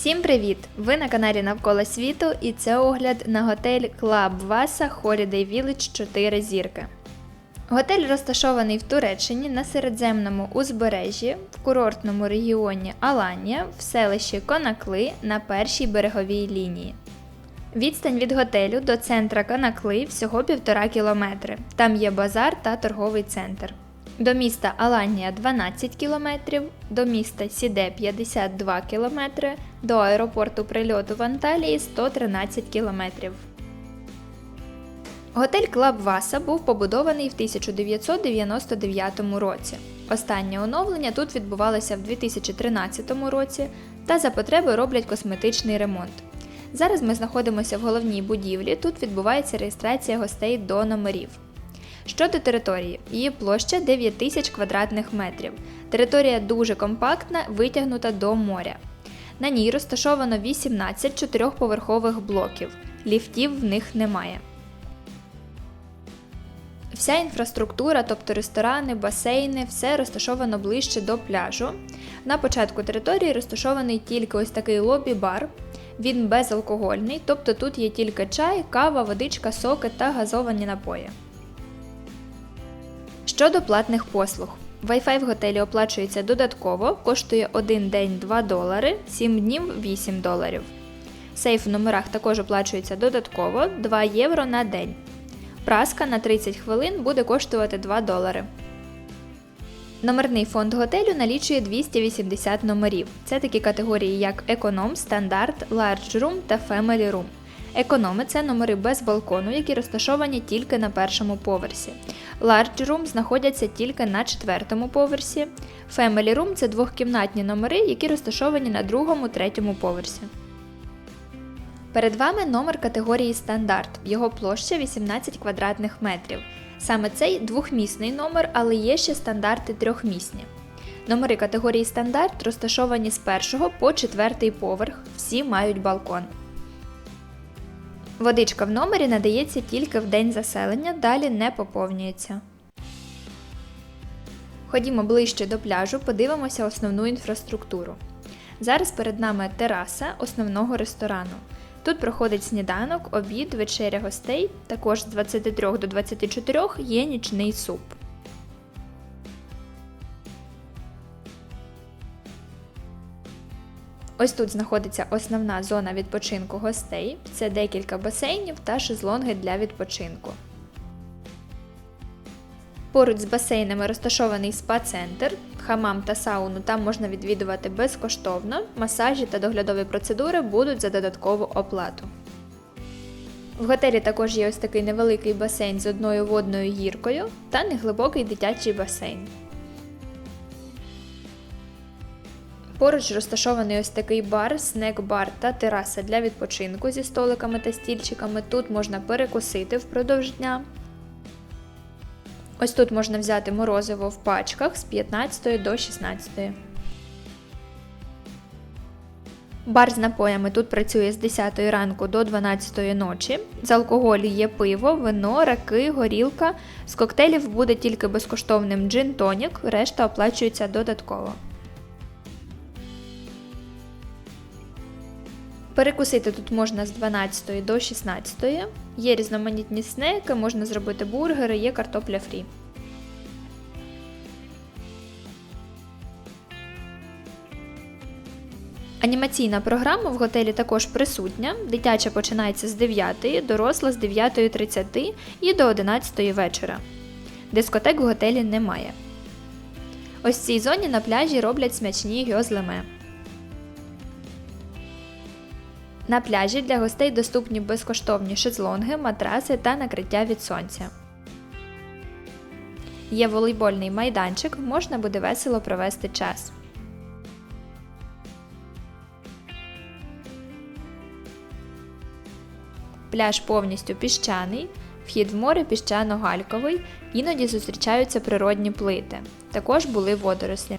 Всім привіт! Ви на каналі Навколо світу і це огляд на готель Club Vasa Holiday Village 4 зірки. Готель розташований в Туреччині на середземному узбережжі в курортному регіоні Аланія в селищі Конакли на першій береговій лінії. Відстань від готелю до центра Конакли всього півтора кілометри. Там є базар та торговий центр. До міста Аланія 12 км, до міста Сіде 52 км, до аеропорту прильоту в Анталії 113 км. Готель Клаб Васа був побудований в 1999 році. Останнє оновлення тут відбувалося в 2013 році та за потреби роблять косметичний ремонт. Зараз ми знаходимося в головній будівлі, тут відбувається реєстрація гостей до номерів. Щодо території, її площа 9 тисяч квадратних метрів. Територія дуже компактна, витягнута до моря. На ній розташовано 18 чотирьохповерхових блоків, ліфтів в них немає. Вся інфраструктура, тобто ресторани, басейни, все розташовано ближче до пляжу. На початку території розташований тільки ось такий лобі-бар. Він безалкогольний, тобто тут є тільки чай, кава, водичка, соки та газовані напої. Щодо платних послуг. Wi-Fi в готелі оплачується додатково, коштує 1 день 2 долари, 7 днів 8 доларів. Сейф в номерах також оплачується додатково 2 євро на день. Праска на 30 хвилин буде коштувати 2 долари. Номерний фонд готелю налічує 280 номерів. Це такі категорії, як економ, стандарт, large room та family room. Економи це номери без балкону, які розташовані тільки на першому поверсі. Large Room знаходяться тільки на четвертому поверсі. Family Room це двохкімнатні номери, які розташовані на другому, третьому поверсі. Перед вами номер категорії стандарт. Його площа 18 квадратних метрів. Саме цей двохмісний номер, але є ще стандарти трьохмісні. Номери категорії стандарт розташовані з першого по четвертий поверх. Всі мають балкон. Водичка в номері надається тільки в день заселення, далі не поповнюється. Ходімо ближче до пляжу, подивимося основну інфраструктуру. Зараз перед нами тераса основного ресторану. Тут проходить сніданок, обід, вечеря гостей, також з 23 до 24 є нічний суп. Ось тут знаходиться основна зона відпочинку гостей. Це декілька басейнів та шезлонги для відпочинку. Поруч з басейнами розташований спа-центр, хамам та сауну там можна відвідувати безкоштовно, масажі та доглядові процедури будуть за додаткову оплату. В готелі також є ось такий невеликий басейн з одною водною гіркою та неглибокий дитячий басейн. Поруч розташований ось такий бар, снек-бар та тераса для відпочинку зі столиками та стільчиками. Тут можна перекусити впродовж дня. Ось тут можна взяти морозиво в пачках з 15 до 16. Бар з напоями тут працює з 10 ранку до 12 ночі. З алкоголю є пиво, вино, раки, горілка. З коктейлів буде тільки безкоштовним джин-тонік, решта оплачується додатково. Перекусити тут можна з 12 до 16. Є різноманітні снеки, можна зробити бургери, є картопля фрі. Анімаційна програма в готелі також присутня. Дитяча починається з 9, доросла з 9.30 і до 11 вечора. Дискотек в готелі немає. Ось в цій зоні на пляжі роблять смачні гьозлеме. На пляжі для гостей доступні безкоштовні шезлонги, матраси та накриття від сонця. Є волейбольний майданчик, можна буде весело провести час. Пляж повністю піщаний, вхід в море піщано-гальковий, іноді зустрічаються природні плити. Також були водорослі.